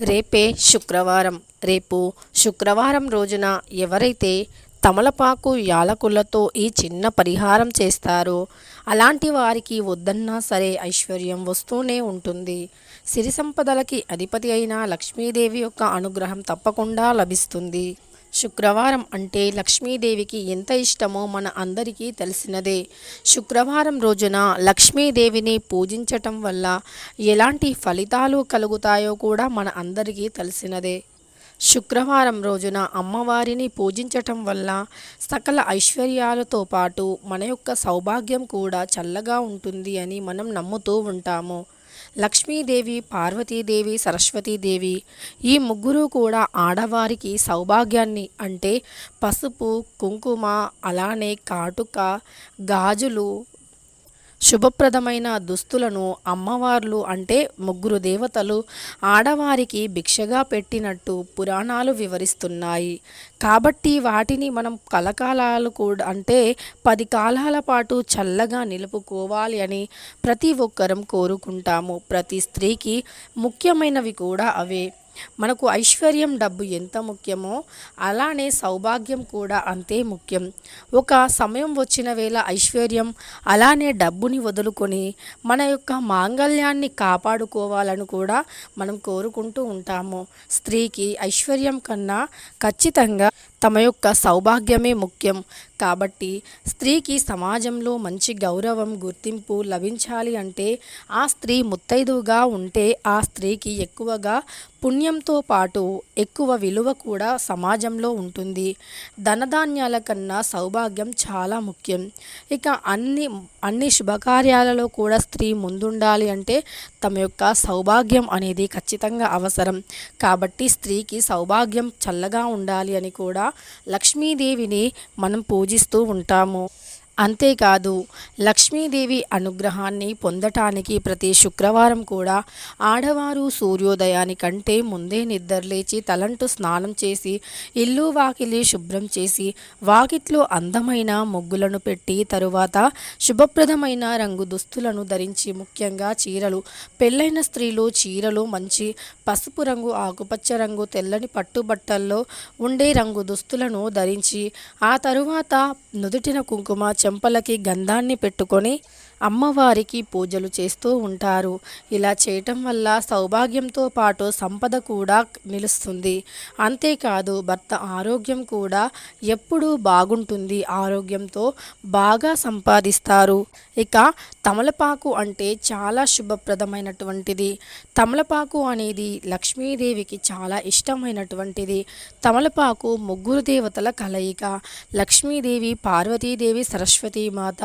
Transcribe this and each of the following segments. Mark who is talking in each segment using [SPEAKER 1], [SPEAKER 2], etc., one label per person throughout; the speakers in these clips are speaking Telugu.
[SPEAKER 1] రేపే శుక్రవారం. రేపు శుక్రవారం రోజున ఎవరైతే తమలపాకు యాలకులతో ఈ చిన్న పరిహారం చేస్తారో అలాంటి వారికి వద్దన్నా సరే ఐశ్వర్యం వస్తూనే ఉంటుంది. సిరి సంపదలకి అధిపతి అయిన లక్ష్మీదేవి యొక్క అనుగ్రహం తప్పకుండా లభిస్తుంది. శుక్రవారం అంటే లక్ష్మీదేవికి ఎంత ఇష్టమో మన అందరికీ తెలిసినదే. శుక్రవారం రోజున లక్ష్మీదేవిని పూజించటం వల్ల ఎలాంటి ఫలితాలు కలుగుతాయో కూడా మన అందరికీ తెలిసినదే. శుక్రవారం రోజున అమ్మవారిని పూజించటం వల్ల సకల ఐశ్వర్యాలతో పాటు మన యొక్క సౌభాగ్యం కూడా చల్లగా ఉంటుంది అని మనం నమ్ముతూ ఉంటాము. లక్ష్మీదేవి పార్వతీదేవి సరస్వతీదేవి ఈ ముగ్గురు కూడా ఆడవారికి సౌభాగ్యాన్ని అంటే పసుపు కుంకుమ అలానే కాటుక గాజులు శుభప్రదమైన దుస్తులను అమ్మవార్లు అంటే ముగ్గురు దేవతలు ఆడవారికి భిక్షగా పెట్టినట్టు పురాణాలు వివరిస్తున్నాయి. కాబట్టి వాటిని మనం కలకాలాలు కూడా అంటే పది కాలాల పాటు చల్లగా నిలుపుకోవాలి అని ప్రతి ఒక్కరం కోరుకుంటాము. ప్రతి స్త్రీకి ముఖ్యమైనవి కూడా అవే. మనకు ఐశ్వర్యం డబ్బు ఎంత ముఖ్యమో అలానే సౌభాగ్యం కూడా అంతే ముఖ్యం. ఒక సమయం వచ్చిన వేళ ఐశ్వర్యం అలానే డబ్బుని వదులుకొని మన యొక్క మాంగళ్యాన్ని కాపాడుకోవాలని కూడా మనం కోరుకుంటూ ఉంటాము. స్త్రీకి ఐశ్వర్యం కన్నా ఖచ్చితంగా తమ యొక్క సౌభాగ్యమే ముఖ్యం. కాబట్టి స్త్రీకి సమాజంలో మంచి గౌరవం గుర్తింపు లభించాలి అంటే ఆ స్త్రీ ముత్తైదువుగా ఉంటే ఆ స్త్రీకి ఎక్కువగా పుణ్యంతో పాటు ఎక్కువ విలువ కూడా సమాజంలో ఉంటుంది. ధనధాన్యాల కన్నా సౌభాగ్యం చాలా ముఖ్యం. ఇక అన్ని అన్ని శుభకార్యాలలో కూడా స్త్రీ ముందుండాలి అంటే తమ యొక్క సౌభాగ్యం అనేది ఖచ్చితంగా అవసరం. కాబట్టి స్త్రీకి సౌభాగ్యం చల్లగా ఉండాలి అని కూడా లక్ష్మీదేవిని మనం పూజిస్తూ ఉంటాము. అంతేకాదు లక్ష్మీదేవి అనుగ్రహాన్ని పొందటానికి ప్రతి శుక్రవారం కూడా ఆడవారు సూర్యోదయానికంటే ముందే నిద్రలేచి తలంటు స్నానం చేసి ఇల్లు వాకిలి శుభ్రం చేసి వాకిట్లో అందమైన ముగ్గులను పెట్టి తరువాత శుభప్రదమైన రంగు దుస్తులను ధరించి ముఖ్యంగా చీరలు. పెళ్ళైన స్త్రీలు చీరలు మంచి పసుపు రంగు ఆకుపచ్చ రంగు తెల్లని పట్టుబట్టల్లో ఉండే రంగు దుస్తులను ధరించి ఆ తరువాత నుదుటిన కుంకుమ చెంపలకి గంధాన్ని పెట్టుకొని అమ్మవారికి పూజలు చేస్తూ ఉంటారు. ఇలా చేయటం వల్ల సౌభాగ్యంతో పాటు సంపద కూడా నిలుస్తుంది. అంతేకాదు భర్త ఆరోగ్యం కూడా ఎప్పుడూ బాగుంటుంది. ఆరోగ్యంతో బాగా సంపాదిస్తారు. ఇక తమలపాకు అంటే చాలా శుభప్రదమైనటువంటిది. తమలపాకు అనేది లక్ష్మీదేవికి చాలా ఇష్టమైనటువంటిది. తమలపాకు ముగ్గురు దేవతల కలయిక. లక్ష్మీదేవి పార్వతీదేవి సరస్వతీ మాత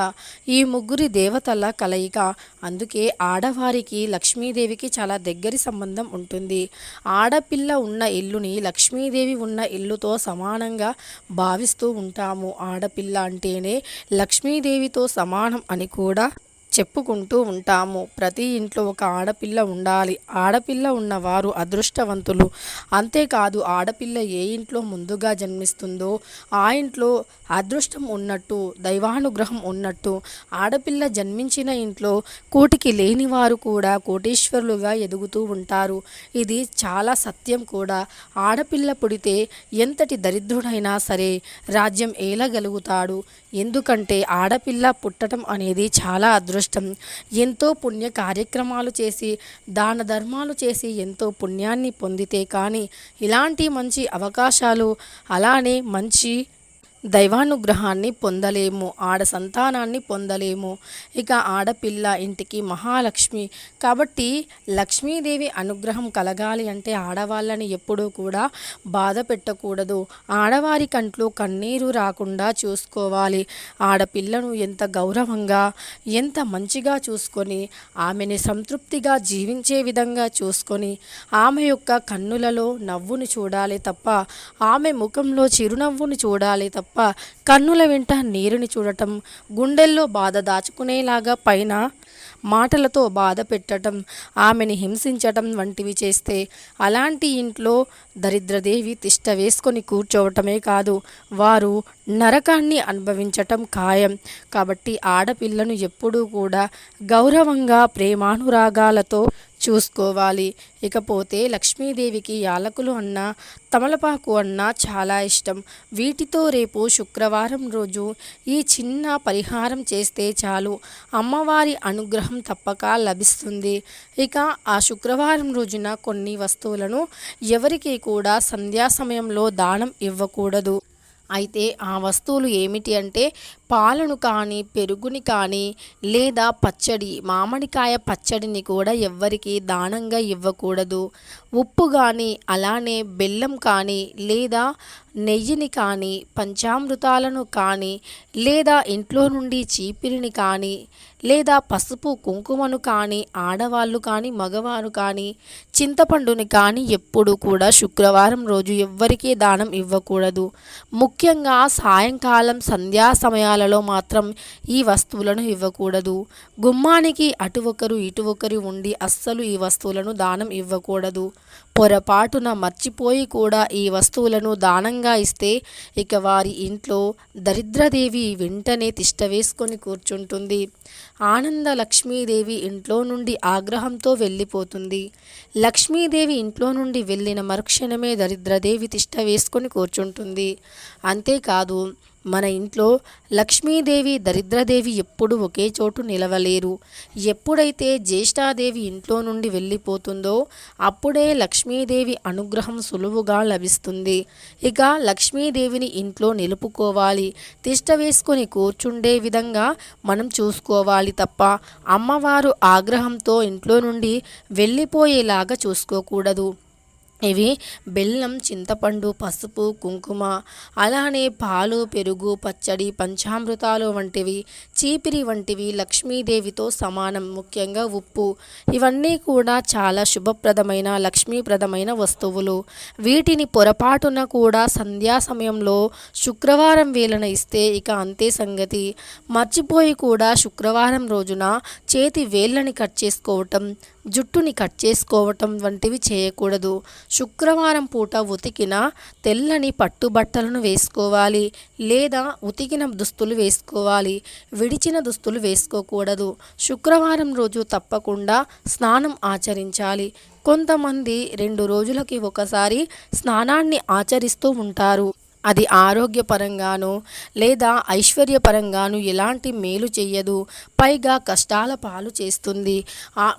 [SPEAKER 1] ఈ ముగ్గురి దేవత దేవతల కలయిక. అందుకే ఆడవారికి లక్ష్మీదేవికి చాలా దగ్గరి సంబంధం ఉంటుంది. ఆడపిల్ల ఉన్న ఇల్లుని లక్ష్మీదేవి ఉన్న ఇల్లుతో సమానంగా భావిస్తూ ఉంటాము. ఆడపిల్ల అంటేనే లక్ష్మీదేవితో సమానం అని కూడా చెప్పుకుంటూ ఉంటాము. ప్రతి ఇంట్లో ఒక ఆడపిల్ల ఉండాలి. ఆడపిల్ల ఉన్నవారు అదృష్టవంతులు. అంతేకాదు ఆడపిల్ల ఏ ఇంట్లో ముందుగా జన్మిస్తుందో ఆ ఇంట్లో అదృష్టం ఉన్నట్టు దైవానుగ్రహం ఉన్నట్టు ఆడపిల్ల జన్మించిన ఇంట్లో కోటికి లేని వారు కూడా కోటీశ్వరులుగా ఎదుగుతూ ఉంటారు. ఇది చాలా సత్యం కూడా. ఆడపిల్ల పుడితే ఎంతటి దరిద్రుడైనా సరే రాజ్యం ఏలగలుగుతాడు. ఎందుకంటే ఆడపిల్ల పుట్టడం అనేది చాలా అదృష్టం. ఎంతో పుణ్య కార్యక్రమాలు చేసి దాన ధర్మాలు చేసి ఎంతో పుణ్యాన్ని పొందితే కానీ ఇలాంటి మంచి అవకాశాలు అలానే మంచి దైవానుగ్రహాన్ని పొందలేము ఆడ సంతానాన్ని పొందలేము. ఇక ఆడపిల్ల ఇంటికి మహాలక్ష్మి. కాబట్టి లక్ష్మీదేవి అనుగ్రహం కలగాలి అంటే ఆడవాళ్ళని ఎప్పుడూ కూడా బాధ పెట్టకూడదు. ఆడవారి కంట్లో కన్నీరు రాకుండా చూసుకోవాలి. ఆడపిల్లను ఎంత గౌరవంగా ఎంత మంచిగా చూసుకొని ఆమెని సంతృప్తిగా జీవించే విధంగా చూసుకొని ఆమె యొక్క కన్నులలో నవ్వును చూడాలి తప్ప ఆమె ముఖంలో చిరునవ్వును చూడాలి తప్ప కన్నుల వెంట నీరుని చూడటం గుండెల్లో బాధ దాచుకునేలాగా పైన మాటలతో బాధ పెట్టడం ఆమెని హింసించటం వంటివి చేస్తే అలాంటి ఇంట్లో దరిద్రదేవి తిష్ట వేసుకొని కూర్చోవటమే కాదు వారు నరకాన్ని అనుభవించటం ఖాయం. కాబట్టి ఆడపిల్లను ఎప్పుడూ కూడా గౌరవంగా ప్రేమానురాగాలతో చూసుకోవాలి. ఇకపోతే లక్ష్మీదేవికి యాలకులు అన్న తమలపాకు అన్న చాలా ఇష్టం. వీటితో రేపు శుక్రవారం రోజు ఈ చిన్న పరిహారం చేస్తే చాలు. అమ్మవారి అనుగ్రహం తప్పక లభిస్తుంది. ఇక ఆ శుక్రవారం రోజున కొన్ని వస్తువులను ఎవరికి కూడా సంధ్యా సమయంలో దానం ఇవ్వకూడదు. అయితే ఆ వస్తువులు ఏమిటి అంటే పాలను కానీ పెరుగుని కానీ లేదా పచ్చడి మామిడికాయ పచ్చడిని కూడా ఎవ్వరికి దానంగా ఇవ్వకూడదు. ఉప్పు కానీ అలానే బెల్లం కానీ లేదా నెయ్యిని కానీ పంచామృతాలను కానీ లేదా ఇంట్లో నుండి చీపిరిని కానీ లేదా పసుపు కుంకుమను కానీ ఆడవాళ్ళు కానీ మగవారు కానీ చింతపండుని కానీ ఎప్పుడు కూడా శుక్రవారం రోజు ఎవ్వరికీ దానం ఇవ్వకూడదు. ముఖ్యంగా సాయంకాలం సంధ్యా సమయాలలో మాత్రం ఈ వస్తువులను ఇవ్వకూడదు. గుమ్మానికి అటు ఒకరు ఇటు ఒకరు ఉండి అస్సలు ఈ వస్తువులను దానం ఇవ్వకూడదు. పొరపాటున మర్చిపోయి కూడా ఈ వస్తువులను దానంగా ఇస్తే ఇక వారి ఇంట్లో దరిద్రదేవి వెంటనే తిష్టవేసుకొని కూర్చుంటుంది. ఆనంద లక్ష్మీదేవి ఇంట్లో నుండి ఆగ్రహంతో వెళ్ళిపోతుంది. లక్ష్మీదేవి ఇంట్లో నుండి వెళ్ళిన మరుక్షణమే దరిద్రదేవి తిష్ట వేసుకొని కూర్చుంటుంది. అంతేకాదు మన ఇంట్లో లక్ష్మీదేవి దరిద్రదేవి ఎప్పుడు ఒకే చోటు నిలవలేరు. ఎప్పుడైతే జ్యేష్ఠాదేవి ఇంట్లో నుండి వెళ్ళిపోతుందో అప్పుడే లక్ష్మీదేవి అనుగ్రహం సులువుగా లభిస్తుంది. ఇక లక్ష్మీదేవిని ఇంట్లో నిలుపుకోవాలి. తిష్ట వేసుకొని కూర్చుండే విధంగా మనం చూసుకోవాలి తప్ప అమ్మవారు ఆగ్రహంతో ఇంట్లో నుండి వెళ్ళిపోయేలాగా చూసుకోకూడదు. ఇవి బెల్లం చింతపండు పసుపు కుంకుమ అలానే పాలు పెరుగు పచ్చడి పంచామృతాలు వంటివి చీపిరి వంటివి లక్ష్మీదేవితో సమానం ముఖ్యంగా ఉప్పు. ఇవన్నీ కూడా చాలా శుభప్రదమైన లక్ష్మీప్రదమైన వస్తువులు. వీటిని పొరపాటున కూడా సంధ్యా సమయంలో శుక్రవారం వేళన ఇస్తే ఇక అంతే సంగతి. మర్చిపోయి కూడా శుక్రవారం రోజున చేతి వేళ్ళని కట్ చేసుకోవటం జుట్టుని కట్ చేసుకోవటం వంటివి చేయకూడదు. శుక్రవారం పూట ఉతికిన తెల్లని పట్టుబట్టలను వేసుకోవాలి లేదా ఉతికిన దుస్తులు వేసుకోవాలి. విడిచిన దుస్తులు వేసుకోకూడదు. శుక్రవారం రోజు తప్పకుండా స్నానం ఆచరించాలి. కొంతమంది రెండు రోజులకి ఒకసారి స్నానాన్ని ఆచరిస్తూ ఉంటారు. అది ఆరోగ్యపరంగానో లేదా ఐశ్వర్యపరంగాను ఎలాంటి మేలు చెయ్యదు. పైగా కష్టాల పాలు చేస్తుంది.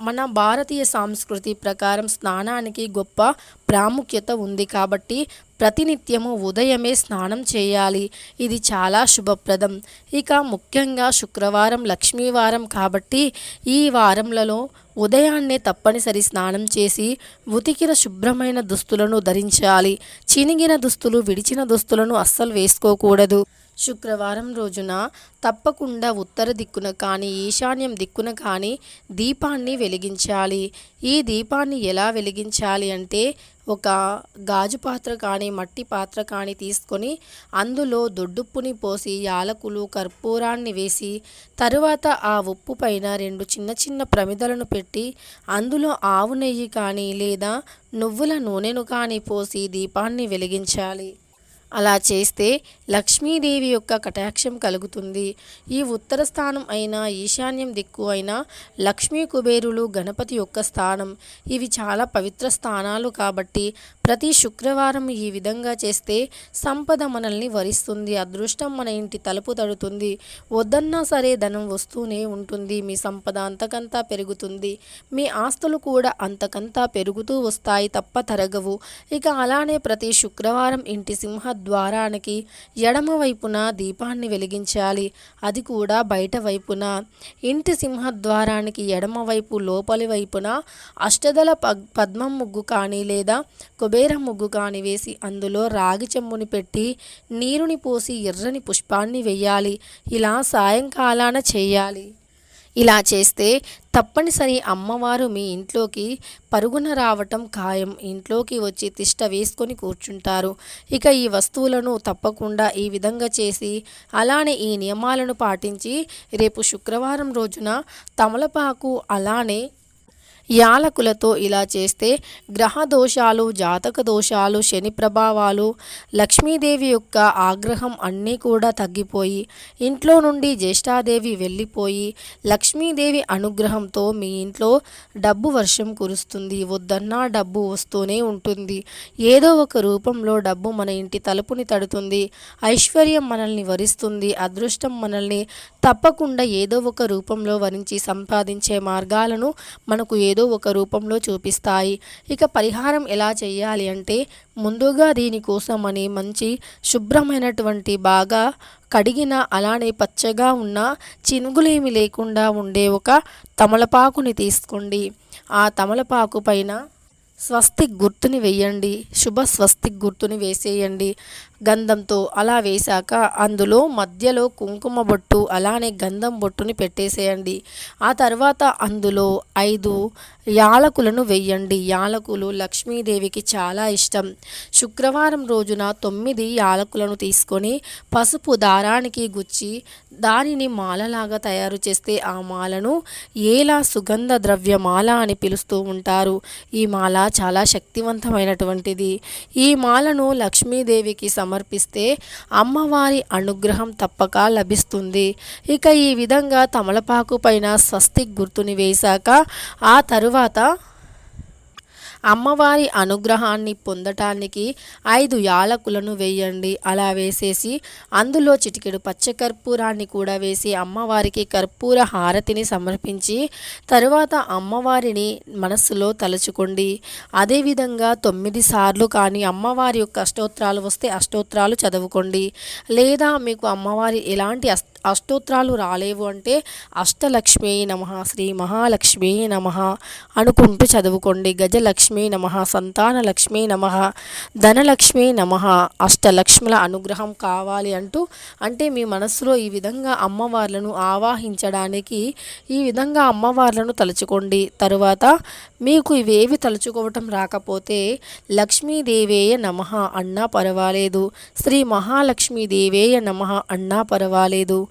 [SPEAKER 1] మన భారతీయ సంస్కృతి ప్రకారం స్నానానికి గొప్ప ప్రాముఖ్యత ఉంది కాబట్టి ప్రతినిత్యము ఉదయమే స్నానం చేయాలి. ఇది చాలా శుభప్రదం. ఇక ముఖ్యంగా శుక్రవారం లక్ష్మీవారం కాబట్టి ఈ వారంలలో ఉదయాన్నే తప్పనిసరి స్నానం చేసి ఉతికిన శుభ్రమైన దుస్తులను ధరించాలి. చినిగిన దుస్తులు విడిచిన దుస్తులను అస్సలు వేసుకోకూడదు. శుక్రవారం రోజున తప్పకుండా ఉత్తర దిక్కున కానీ ఈశాన్యం దిక్కున కానీ దీపాన్ని వెలిగించాలి. ఈ దీపాన్ని ఎలా వెలిగించాలి అంటే ఒక గాజు పాత్ర కానీ మట్టి పాత్ర కానీ తీసుకొని అందులో దొడ్డుప్పుని పోసి యాలకులు కర్పూరాన్ని వేసి తరువాత ఆ ఉప్పు పైన రెండు చిన్న చిన్న ప్రమిదలను పెట్టి అందులో ఆవు నెయ్యి కానీ లేదా నువ్వుల నూనెను కానీ పోసి దీపాన్ని వెలిగించాలి. అలా చేస్తే లక్ష్మీదేవి యొక్క కటాక్షం కలుగుతుంది. ఈ ఉత్తర స్థానం అయినా ఈశాన్యం దిక్కు అయినా లక్ష్మీ కుబేరులు గణపతి యొక్క స్థానం. ఇవి చాలా పవిత్ర స్థానాలు కాబట్టి ప్రతి శుక్రవారం ఈ విధంగా చేస్తే సంపద మనల్ని వరిస్తుంది అదృష్టం మన ఇంటి తలుపు తడుతుంది. వద్దన్నా సరే ధనం వస్తూనే ఉంటుంది మీ సంపద అంతకంతా పెరుగుతుంది. మీ ఆస్తులు కూడా అంతకంతా పెరుగుతూ వస్తాయి తప్ప తరగవు. ఇక అలానే ప్రతి శుక్రవారం ఇంటి సింహ ద్వారానికి ఎడమ వైపున దీపాన్ని వెలిగించాలి. అది కూడా బయట వైపున. ఇంటి సింహద్వారానికి ఎడమ వైపు లోపలి వైపున అష్టదల పద్మం ముగ్గు కానీ లేదా కొబ్బరి కుబేర ముగ్గు కాని వేసి అందులో రాగి చెంబుని పెట్టి నీరుని పోసి ఎర్రని పుష్పాన్ని వెయ్యాలి. ఇలా సాయంకాలాన చేయాలి. ఇలా చేస్తే తప్పనిసరి అమ్మవారు మీ ఇంట్లోకి పరుగున రావటం ఖాయం. ఇంట్లోకి వచ్చి తిష్ట వేసుకొని కూర్చుంటారు. ఇక ఈ వస్తువులను తప్పకుండా ఈ విధంగా చేసి అలానే ఈ నియమాలను పాటించి రేపు శుక్రవారం రోజున తమలపాకు అలానే యాలకులతో ఇలా చేస్తే గ్రహ దోషాలు జాతక దోషాలు శని ప్రభావాలు లక్ష్మీదేవి యొక్క ఆగ్రహం అన్నీ కూడా తగ్గిపోయి ఇంట్లో నుండి జ్యేష్ఠాదేవి వెళ్ళిపోయి లక్ష్మీదేవి అనుగ్రహంతో మీ ఇంట్లో డబ్బు వర్షం కురుస్తుంది. వద్దన్నా డబ్బు వస్తూనే ఉంటుంది. ఏదో ఒక రూపంలో డబ్బు మన ఇంటి తలుపుని తడుతుంది. ఐశ్వర్యం మనల్ని వరిస్తుంది. అదృష్టం మనల్ని తప్పకుండా ఏదో ఒక రూపంలో వరించి సంపాదించే మార్గాలను మనకు ఏదో ఒక రూపంలో చూపిస్తాయి. ఇక పరిహారం ఎలా చేయాలి అంటే ముందుగా దీనికోసమని మంచి శుభ్రమైనటువంటి బాగా కడిగిన అలానే పచ్చగా ఉన్న చినుగులేమి లేకుండా ఉండే ఒక తమలపాకుని తీసుకోండి. ఆ తమలపాకు పైన స్వస్తిక్ గుర్తుని వేయండి. శుభ స్వస్తిక్ గుర్తుని వేసేయండి. గంధంతో అలా వేశాక అందులో మధ్యలో కుంకుమ బొట్టు అలానే గంధం బొట్టుని పెట్టేసేయండి. ఆ తర్వాత అందులో ఐదు యాలకులను వెయ్యండి యాలకులు లక్ష్మీదేవికి చాలా ఇష్టం. శుక్రవారం రోజున తొమ్మిది యాలకులను తీసుకొని పసుపు దారానికి గుచ్చి దానిని మాలలాగా తయారు చేస్తే ఆ మాలను ఏలా సుగంధ ద్రవ్య మాల అని పిలుస్తూ ఉంటారు. ఈ మాల చాలా శక్తివంతమైనటువంటిది. ఈ మాలను లక్ష్మీదేవికి సమర్పిస్తే అమ్మవారి అనుగ్రహం తప్పక లభిస్తుంది. ఇక ఈ విధంగా తమలపాకు పైన స్వస్తిక్ గుర్తుని వేశాక ఆ తరువాత అమ్మవారి అనుగ్రహాన్ని పొందటానికి ఐదు యాలకులను వేయండి. అలా వేసేసి అందులో చిటికెడు పచ్చకర్పూరాన్ని కూడా వేసి అమ్మవారికి కర్పూర హారతిని సమర్పించి తరువాత అమ్మవారిని మనస్సులో తలుచుకోండి. అదేవిధంగా తొమ్మిది సార్లు కానీ అమ్మవారి యొక్క అష్టోత్రాలు వస్తే అష్టోత్రాలు చదువుకోండి. లేదా మీకు అమ్మవారి ఎలాంటి అస్ అష్టోత్రాలు రాలేవు అంటే అష్టలక్ష్మి నమ శ్రీ మహాలక్ష్మి నమ అనుకుంటూ చదువుకోండి. గజలక్ష్మి నమ సంతాన లక్ష్మి నమ ధనలక్ష్మి నమ అష్టలక్ష్ముల అనుగ్రహం కావాలి అంటూ అంటే మీ మనస్సులో ఈ విధంగా అమ్మవార్లను ఆవాహించడానికి ఈ విధంగా అమ్మవార్లను తలుచుకోండి. తరువాత మీకు ఇవేవి తలుచుకోవటం రాకపోతే లక్ష్మీదేవేయ నమ అన్నా పర్వాలేదు. శ్రీ మహాలక్ష్మీదేవేయ నమ అన్నా పర్వాలేదు.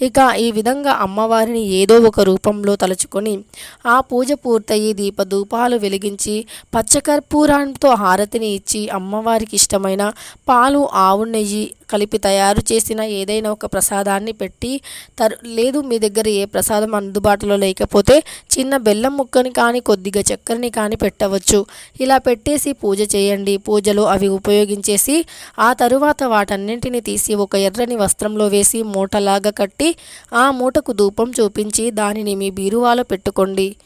[SPEAKER 1] ఇక ఈ విధంగా అమ్మవారిని ఏదో ఒక రూపంలో తలుచుకొని ఆ పూజ పూర్తయి దీపధూపాలు వెలిగించి పచ్చకర్పూరంతో హారతిని ఇచ్చి అమ్మవారికి ఇష్టమైన పాలు ఆవు నెయ్యి కలిపి తయారు చేసిన ఏదైనా ఒక ప్రసాదాన్ని పెట్టి తరు లేదు మీ దగ్గర ఏ ప్రసాదం అందుబాటులో లేకపోతే చిన్న బెల్లం ముక్కని కానీ కొద్దిగా చక్కెరని కానీ పెట్టవచ్చు. ఇలా పెట్టేసి పూజ చేయండి. పూజలో అవి ఉపయోగించేసి ఆ తరువాత వాటన్నింటిని తీసి ఒక ఎర్రని వస్త్రంలో వేసి మూటలాగా కట్టి ఆ మూటకు ధూపం చూపించి దానిని మీ బీరువాలో పెట్టుకోండి.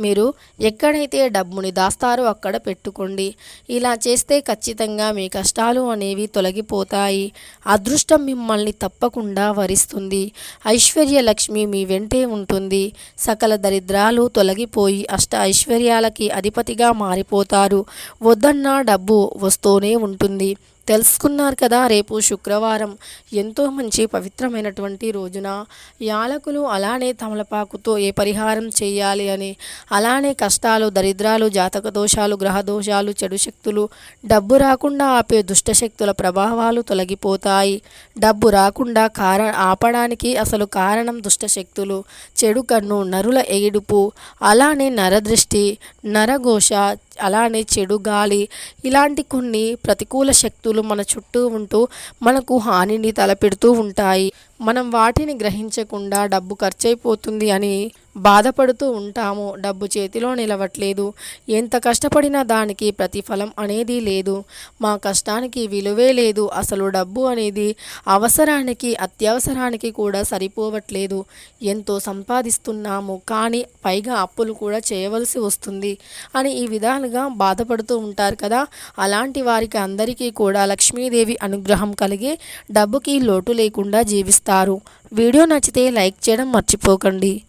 [SPEAKER 1] మీరు ఎక్కడైతే డబ్బుని దాస్తారో అక్కడ పెట్టుకోండి. ఇలా చేస్తే ఖచ్చితంగా మీ కష్టాలు అనేవి తొలగిపోతాయి. అదృష్టం మిమ్మల్ని తప్పకుండా వరిస్తుంది. ఐశ్వర్యలక్ష్మి మీ వెంటే ఉంటుంది. సకల దరిద్రాలు తొలగిపోయి అష్ట ఐశ్వర్యాలకి అధిపతిగా మారిపోతారు. వద్దన్నా డబ్బు వస్తూనే ఉంటుంది. తెలుసుకున్నారు కదా రేపు శుక్రవారం. ఎంతో మంచి పవిత్రమైనటువంటి రోజున యాలకులు అలానే తమలపాకుతో ఏ పరిహారం చేయాలి అని అలానే కష్టాలు దరిద్రాలు జాతక దోషాలు గ్రహ దోషాలు చెడు శక్తులు డబ్బు రాకుండా ఆపే దుష్టశక్తుల ప్రభావాలు తొలగిపోతాయి. డబ్బు రాకుండా కార ఆపడానికి అసలు కారణం దుష్టశక్తులు చెడు కన్ను నరుల ఏడుపు అలానే నరదృష్టి నరఘోష అలానే చెడు గాలి ఇలాంటి కొన్ని ప్రతికూల శక్తులు మన చుట్టూ ఉంటూ మనకు హానిని తలపెడుతూ ఉంటాయి. మనం వాటిని గ్రహించకుండా డబ్బు ఖర్చయిపోతుంది అని బాధపడుతూ ఉంటాము. డబ్బు చేతిలో నిలవట్లేదు. ఎంత కష్టపడినా దానికి ప్రతిఫలం అనేది లేదు. మా కష్టానికి విలువే లేదు. అసలు డబ్బు అనేది అవసరానికి అత్యవసరానికి కూడా సరిపోవట్లేదు. ఎంతో సంపాదిస్తున్నాము. కానీ పైగా అప్పులు కూడా చేయవలసి వస్తుంది అని ఈ విధాలుగా బాధపడుతూ ఉంటారు కదా. అలాంటి వారికి అందరికీ కూడా లక్ష్మీదేవి అనుగ్రహం కలిగి డబ్బుకి లోటు లేకుండా జీవిస్తారు. వీడియో నచ్చితే లైక్ చేయడం మర్చిపోకండి.